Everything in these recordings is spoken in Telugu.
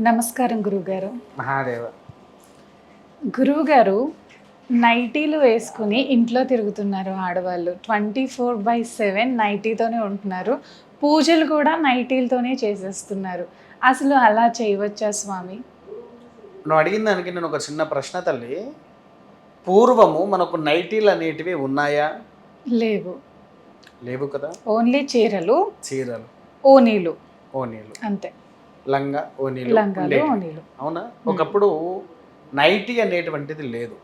నమస్కారం గురువుగారు. మహాదేవ. గురువుగారు నైటీలు వేసుకుని ఇంట్లో తిరుగుతున్నారు ఆడవాళ్ళు. ట్వంటీ ఫోర్ బై సెవెన్ నైటీతోనే ఉంటున్నారు. పూజలు కూడా నైటీలతోనే చేసేస్తున్నారు. అసలు అలా చేయవచ్చా స్వామి? నువ్వు అడిగిన దానికి నేను ఒక చిన్న ప్రశ్న తల్లి. పూర్వము మనకు నైటీలు అనేటివి ఉన్నాయా? లేవు. లేవు కదా? ఓన్లీ చీరలు. చీరలు. ఓనీలు ఓనీలు అంతే. లంగా ఓనీలు అవునా? ఒకప్పుడు నైటీ అనేటువంటిది లేదు.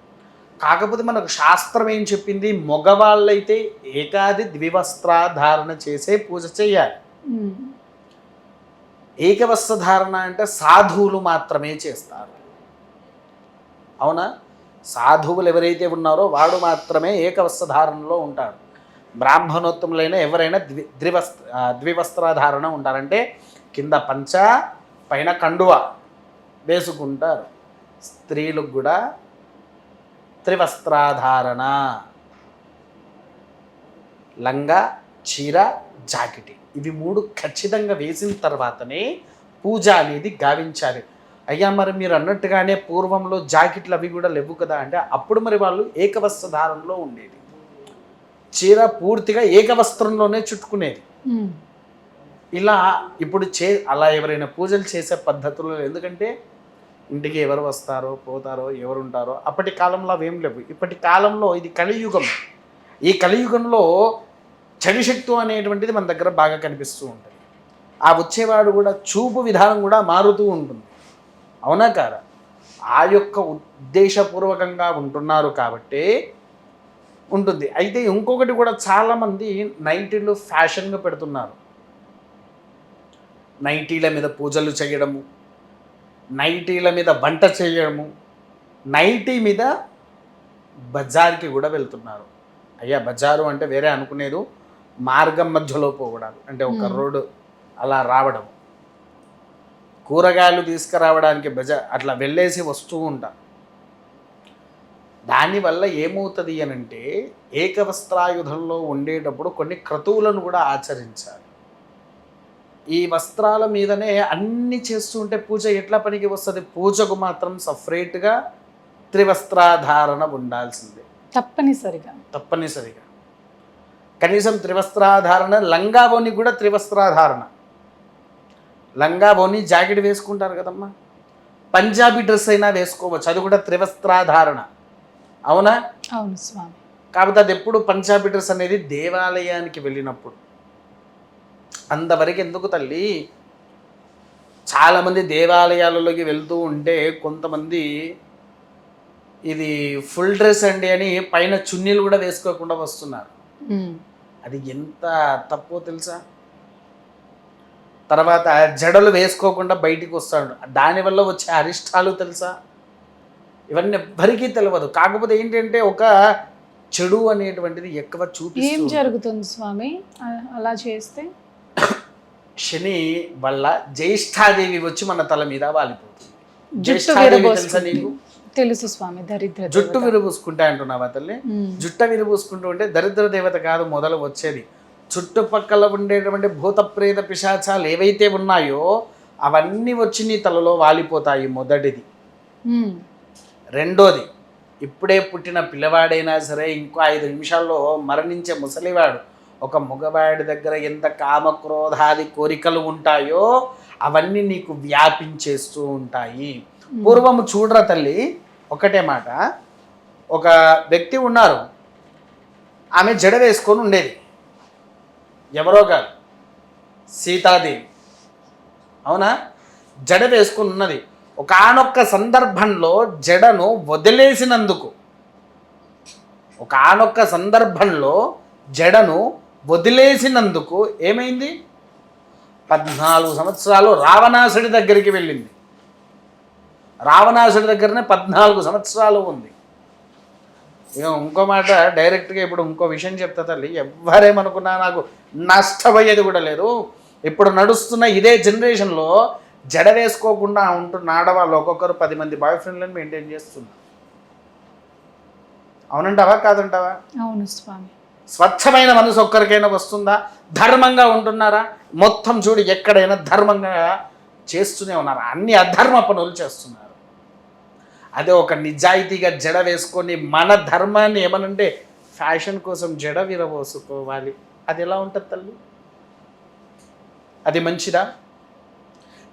కాకపోతే మనకు శాస్త్రం ఏం చెప్పింది? మగవాళ్ళైతే ఏకాది ద్వివస్త్రాధారణ చేసే పూజ చేయాలి. ఏకవస్త్ర ధారణ అంటే సాధువులు మాత్రమే చేస్తారు. అవునా? సాధువులు ఎవరైతే ఉన్నారో వాడు మాత్రమే ఏకవస్త్ర ధారణలో ఉంటాడు. బ్రాహ్మణోత్తములైన ఎవరైనా ద్వి ద్వివస్త్ర ద్వివస్త్రధారణ ఉంటారంటే కింద పంచ పైన కండువ వేసుకుంటారు. స్త్రీలకు కూడా త్రివస్త్రాధారణ. లంగా చీర జాకెటి. ఇవి మూడు ఖచ్చితంగా వేసిన తర్వాతనే పూజ అనేది గావించాలి. అయ్యా మరి మీరు అన్నట్టుగానే పూర్వంలో జాకెట్లు అవి కూడా లేవు కదా అంటే అప్పుడు మరి వాళ్ళు ఏకవస్త్ర ధారణలో ఉండేది. చీర పూర్తిగా ఏకవస్త్రంలోనే చుట్టుకునేది. ఇలా ఇప్పుడు చే అలా ఎవరైనా పూజలు చేసే పద్ధతులు ఎందుకంటే ఇంటికి ఎవరు వస్తారో పోతారో ఎవరు ఉంటారో అప్పటి కాలంలో అవేం లేవు. ఇప్పటి కాలంలో ఇది కలియుగం. ఈ కలియుగంలో చడిశక్తు అనేటువంటిది మన దగ్గర బాగా కనిపిస్తూ ఉంటుంది. ఆ వచ్చేవాడు కూడా చూపు విధానం కూడా మారుతూ ఉంటుంది. అవునా కాదా ఆ యొక్క ఉద్దేశపూర్వకంగా ఉంటున్నారు కాబట్టి ఉంటుంది. అయితే ఇంకొకటి కూడా చాలామంది నైటీలు ఫ్యాషన్గా పెడుతున్నారు. నైటీల మీద పూజలు చేయడము నైటీల మీద వంట చేయడము నైటీ మీద బజార్కి కూడా వెళ్తున్నారు. అయ్యా బజారు అంటే వేరే అనుకునేది. మార్గం మధ్యలో పోవడాలు అంటే ఒక. రోడ్డు అలా రావడం. కూరగాయలు తీసుకురావడానికి బజార్ అట్లా వెళ్ళేసి వస్తూ ఉంటారు దానివల్ల ఏమవుతుంది అని అంటే ఏకవస్త్రాయుధంలో ఉండేటప్పుడు కొన్ని క్రతువులను కూడా ఆచరించాలి. ఈ వస్త్రాల మీదనే అన్ని చేస్తూ ఉంటే పూజ ఎట్లా పనికి వస్తుంది? పూజకు మాత్రం సపరేట్గా త్రివస్త్రాధారణ ఉండాల్సిందే. తప్పనిసరిగా. తప్పనిసరిగా. కనీసం త్రివస్త్రాధారణ లంగా బోని కూడా త్రివస్త్రాధారణ. లంగా బోని జాకెట్ వేసుకుంటారు కదమ్మా. పంజాబీ డ్రెస్ అయినా వేసుకోవచ్చు అది కూడా త్రివస్త్రాధారణ. అవునా? అవును స్వామి. కాకపోతే అది ఎప్పుడు పంజాబీ డ్రెస్ అనేది దేవాలయానికి వెళ్ళినప్పుడు. అంతవరకు ఎందుకు తల్లి? చాలామంది దేవాలయాలలోకి వెళ్తూ ఉంటే కొంతమంది ఇది ఫుల్ డ్రెస్ అండి అని పైన చున్నీలు కూడా వేసుకోకుండా వస్తున్నారు. అది ఎంత తప్పో తెలుసా? తర్వాత జడలు వేసుకోకుండా బయటికి వస్తాడు. దానివల్ల వచ్చే అరిష్టాలు తెలుసా? ఇవన్నీ ఎవ్వరికీ తెలియదు కాకపోతే ఏంటంటే ఒక చెడు అనేటువంటిది ఎక్కువ ఏం చూపిస్తుంది జరుగుతుంది స్వామి? అలా చేస్తే? శని వల్ల జ్యేష్ఠాదేవి వచ్చి మన తల మీద వాలిపోతుంది జ్యేష్ఠాదేవి తెలుసా. నీకు తెలుసు స్వామి దరిద్ర జుట్టు. విరబూసుకుంటా అంటున్నావా తల్లి. జుట్ట విరబూసుకుంటూ ఉంటే దరిద్ర దేవత కాదు మొదలు వచ్చేది చుట్టుపక్కల ఉండేటువంటి భూత ప్రేత పిశాచాలు ఏవైతే ఉన్నాయో అవన్నీ వచ్చి నీ తలలో వాలిపోతాయి మొదటిది. రెండోది ఇప్పుడే పుట్టిన పిల్లవాడైనా సరే ఇంకో ఐదు నిమిషాల్లో మరణించే ముసలివాడు ఒక మగవాడి దగ్గర ఎంత కామక్రోధాది కోరికలు ఉంటాయో అవన్నీ నీకు వ్యాపించేస్తూ ఉంటాయి. పూర్వము చూడరా తల్లి? ఒకటే మాట. ఒక వ్యక్తి ఉన్నారు. ఆమె జడ వేసుకొని ఉండేది. ఎవరో కాదు. సీతాదేవి. అవునా? జడ వేసుకొని ఉన్నది. ఒకానొక్క సందర్భంలో జడను వదిలేసినందుకు. ఒకానొక్క సందర్భంలో జడను వదిలేసినందుకు ఏమైంది? పద్నాలుగు సంవత్సరాలు రావణాసుడి దగ్గరికి వెళ్ళింది. రావణాసుడి దగ్గరనే పద్నాలుగు సంవత్సరాలు ఉంది. ఇక ఇంకో మాట డైరెక్ట్గా ఇప్పుడు ఇంకో విషయం చెప్తా తల్లి. ఎవరేమనుకున్నా నాకు నష్టపోయేది కూడా లేదు. ఇప్పుడు నడుస్తున్న ఇదే జనరేషన్లో జడ వేసుకోకుండా ఉంటున్న ఆడవాళ్ళు ఒక్కొక్కరు పది మంది బాయ్ ఫ్రెండ్లను మెయింటైన్ చేస్తున్నారు. అవునంటావా? కాదంటావా? అవును స్వామి. స్వచ్ఛమైన మనసు ఒక్కరికైనా వస్తుందా? ధర్మంగా ఉంటున్నారా? మొత్తం చూడు ఎక్కడైనా ధర్మంగా చేస్తూనే ఉన్నారు. అన్ని అధర్మ పనులు చేస్తున్నారు. అదే ఒక నిజాయితీగా జడ వేసుకొని మన ధర్మాన్ని ఏమనంటే ఫ్యాషన్ కోసం జడ విరబోసుకోవాలి. అది ఎలా ఉంటుంది తల్లి? అది మంచిదా?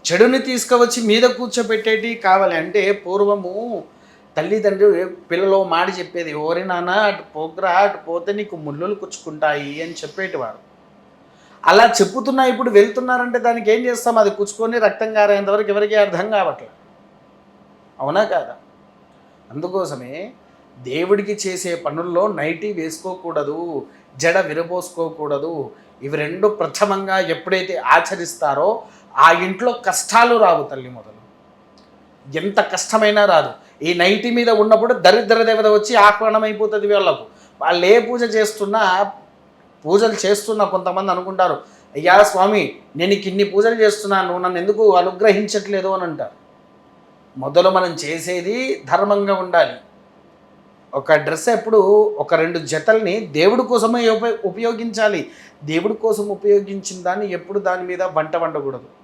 చెడుని తీసుకువచ్చి మీద కూర్చోబెట్టేటి కావాలి అంటే పూర్వము తల్లిదండ్రులు పిల్లలు మాట చెప్పేది ఓరి నాన్న అటు పోగ్రా అటు పోతే నీకు ముళ్ళులు కుచ్చుకుంటాయి అని చెప్పేటివారు. అలా చెప్పుతున్నా ఇప్పుడు వెళ్తున్నారంటే దానికి ఏం చేస్తాం? అది కుచ్చుకొని రక్తం కారేంత వరకు ఎవరికి అర్థం కావట్లేదు అవునా కాదా? అందుకోసమే దేవుడికి చేసే పనుల్లో నైటీ వేసుకోకూడదు జడ విరబోసుకోకూడదు. ఇవి రెండు ప్రథమంగా ఎప్పుడైతే ఆచరిస్తారో ఆ ఇంట్లో కష్టాలు రావు తల్లి మొదలు. ఎంత కష్టమైనా రాదు. ఈ నైటి మీద ఉన్నప్పుడు దరిద్ర దేవత వచ్చి ఆహ్వానమైపోతుంది వీళ్ళకు. వాళ్ళు ఏ పూజ చేస్తున్నా పూజలు చేస్తున్న కొంతమంది అనుకుంటారు అయ్యా స్వామి నేను ఇన్ని పూజలు చేస్తున్నాను నన్ను ఎందుకు అనుగ్రహించట్లేదు? అని అంటారు. మొదలు మనం చేసేది ధర్మంగా ఉండాలి. ఒక డ్రెస్ ఎప్పుడు ఒక రెండు జతల్ని దేవుడి కోసమే ఉపయోగించాలి. దేవుడి కోసం ఉపయోగించిన దాన్ని ఎప్పుడు దాని మీద వంట వండకూడదు.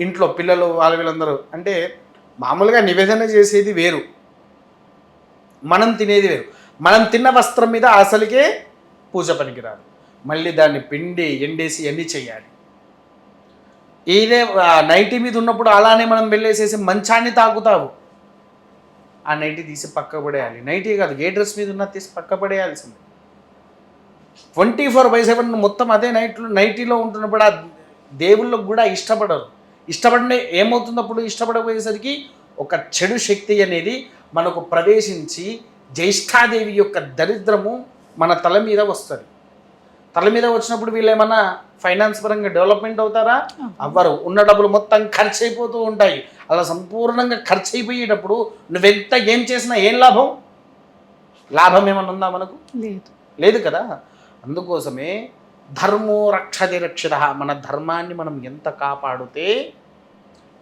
ఇంట్లో పిల్లలు వాళ్ళ వీళ్ళందరూ. అంటే మామూలుగా నివేదన చేసేది వేరు. మనం తినేది వేరు. మనం తిన్న వస్త్రం మీద అసలుకే పూజ పనికిరాదు. మళ్ళీ దాన్ని పిండి ఎండేసి అన్నీ చేయాలి? ఇదే ఆ, నైటీ మీద ఉన్నప్పుడు అలానే మనం వెళ్ళేసేసి మంచాన్ని తాగుతావు. ఆ నైటీ తీసి పక్క పడేయాలి. నైటీ కాదు ఏ డ్రెస్ మీద ఉన్నా తీసి పక్క పడేయాల్సింది ట్వంటీ ఫోర్ బై సెవెన్ మొత్తం అదే నైట్లో నైటీలో ఉంటున్నప్పుడు ఆ దేవుళ్ళకు కూడా ఇష్టపడరు. ఇష్టపడిన ఏమవుతుంది అప్పుడు ఇష్టపడపోయేసరికి ఒక చెడు శక్తి అనేది మనకు ప్రవేశించి జ్యేష్ఠాదేవి యొక్క దరిద్రము మన తల మీద వస్తుంది. తల మీద వచ్చినప్పుడు వీళ్ళు ఏమన్నా ఫైనాన్స్ పరంగా డెవలప్మెంట్ అవుతారా? అవ్వరు. ఉన్న డబ్బులు మొత్తం ఖర్చు అయిపోతూ ఉంటాయి. అలా సంపూర్ణంగా ఖర్చు అయిపోయేటప్పుడు నువ్వెంత ఏం చేసినా ఏం లాభం? లాభం ఏమన్నా ఉందా మనకు? లేదు. లేదు కదా? అందుకోసమే ధర్మో రక్షతి రక్షిత. మన ధర్మాన్ని మనం ఎంత కాపాడితే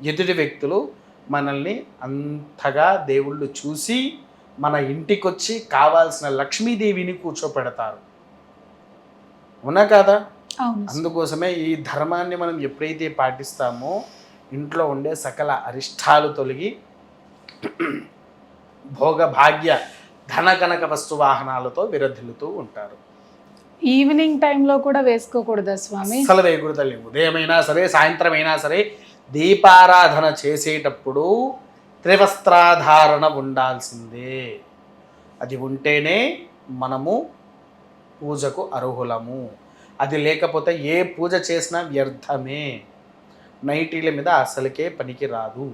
ఎదుటి వ్యక్తులు మనల్ని అంతగా దేవుళ్ళు చూసి మన ఇంటికొచ్చి కావాల్సిన లక్ష్మీదేవిని కూర్చోపెడతారు. అవునా కాదా? అందుకోసమే ఈ ధర్మాన్ని మనం ఎప్పుడైతే పాటిస్తామో ఇంట్లో ఉండే సకల అరిష్టాలు తొలగి భోగ భాగ్య ధన కనక వస్తు వాహనాలతో విరధిల్లుతూ ఉంటారు. ఈవినింగ్ టైంలో కూడా వేసుకోకూడదా స్వామి? అసలు వేయకూడదు తల్లి ఉదయమైనా సరే సాయంత్రం అయినా సరే దీపారాధన చేసేటప్పుడు త్రివస్త్రాధారణ ఉండాల్సిందే. అది ఉంటేనే మనము పూజకు అర్హులము. అది లేకపోతే ఏ పూజ చేసినా వ్యర్థమే. నైటీల మీద అసలుకే పనికి రాదు